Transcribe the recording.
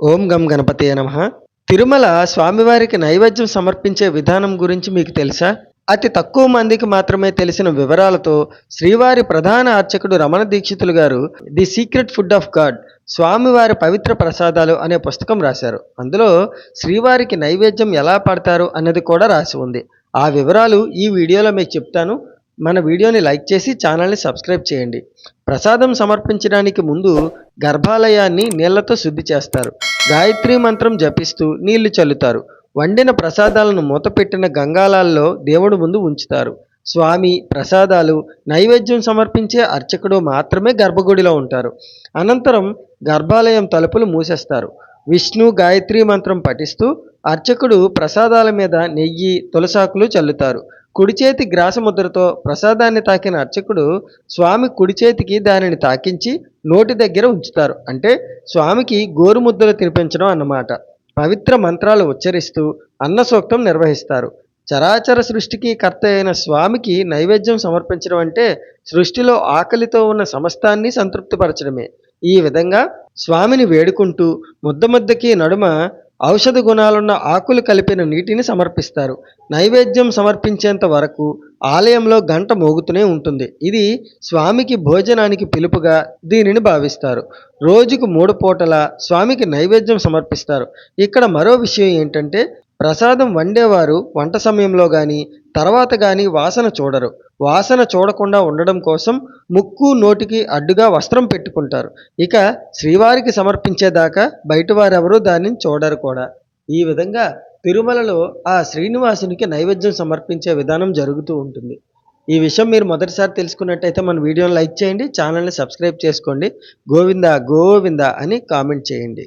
ఓం గం గణపతి నమ. తిరుమల స్వామివారికి నైవేద్యం సమర్పించే విధానం గురించి మీకు తెలుసా? అతి తక్కువ మందికి మాత్రమే తెలిసిన వివరాలతో శ్రీవారి ప్రధాన అర్చకుడు Ramana Dikshitulu garu the secret food of God స్వామివారి పవిత్ర ప్రసాదాలు అనే పుస్తకం రాశారు. అందులో శ్రీవారికి నైవేద్యం ఎలా పడతారు అన్నది కూడా రాసి ఉంది. ఆ వివరాలు ఈ వీడియోలో మీకు చెప్తాను. మన వీడియోని లైక్ చేసి ఛానల్ని సబ్స్క్రైబ్ చేయండి. ప్రసాదం సమర్పించడానికి ముందు గర్భాలయాన్ని నీళ్ళతో శుద్ధి చేస్తారు. గాయత్రి మంత్రం జపిస్తూ నీళ్ళు చల్లుతారు. వండిన ప్రసాదాలను మూతపెట్టిన గంగాలాల్లో దేవుడు ముందు ఉంచుతారు. స్వామి ప్రసాదాలు నైవేద్యం సమర్పించే అర్చకుడు మాత్రమే గర్భగుడిలో ఉంటారు. అనంతరం గర్భాలయం తలుపులు మూసేస్తారు. విష్ణు గాయత్రి మంత్రం పఠిస్తూ అర్చకుడు ప్రసాదాల మీద నెయ్యి తులసాకులు చల్లుతారు. కుడిచేతి గ్రాసముద్రతో ప్రసాదాన్ని తాకిన అర్చకుడు స్వామి కుడి చేతికి దానిని తాకించి నోటి దగ్గర ఉంచుతారు. అంటే స్వామికి గోరుముద్దలు తినిపించడం అన్నమాట. పవిత్ర మంత్రాలు ఉచ్చరిస్తూ అన్న సూక్తం నిర్వహిస్తారు. చరాచర సృష్టికి కర్త అయిన స్వామికి నైవేద్యం సమర్పించడం అంటే సృష్టిలో ఆకలితో ఉన్న సమస్తాన్ని సంతృప్తిపరచడమే. ఈ విధంగా స్వామిని వేడుకుంటూ ముద్ద ముద్దకి నడుమ ఔషధ గుణాలున్న ఆకులు కలిపిన నీటిని సమర్పిస్తారు. నైవేద్యం సమర్పించేంత వరకు ఆలయంలో గంట మోగుతూనే ఉంటుంది. ఇది స్వామికి భోజనానికి పిలుపుగా దీనిని భావిస్తారు. రోజుకు మూడు పూటల స్వామికి నైవేద్యం సమర్పిస్తారు. ఇక్కడ మరో విషయం ఏంటంటే ప్రసాదం వండేవారు వంట సమయంలో కానీ తర్వాత కానీ వాసన చూడరు. వాసన చూడకుండా ఉండడం కోసం ముక్కు నోటికి అడ్డుగా వస్త్రం పెట్టుకుంటారు. ఇక శ్రీవారికి సమర్పించేదాకా బయటవారెవరూ దానిని చూడరు కూడా. ఈ విధంగా తిరుమలలో ఆ శ్రీనివాసునికి నైవేద్యం సమర్పించే విధానం జరుగుతూ ఉంటుంది. ఈ విషయం మీరు మొదటిసారి తెలుసుకున్నట్టయితే మన వీడియోని లైక్ చేయండి ఛానల్ని సబ్స్క్రైబ్ చేసుకోండి. గోవింద గోవింద అని కామెంట్ చేయండి.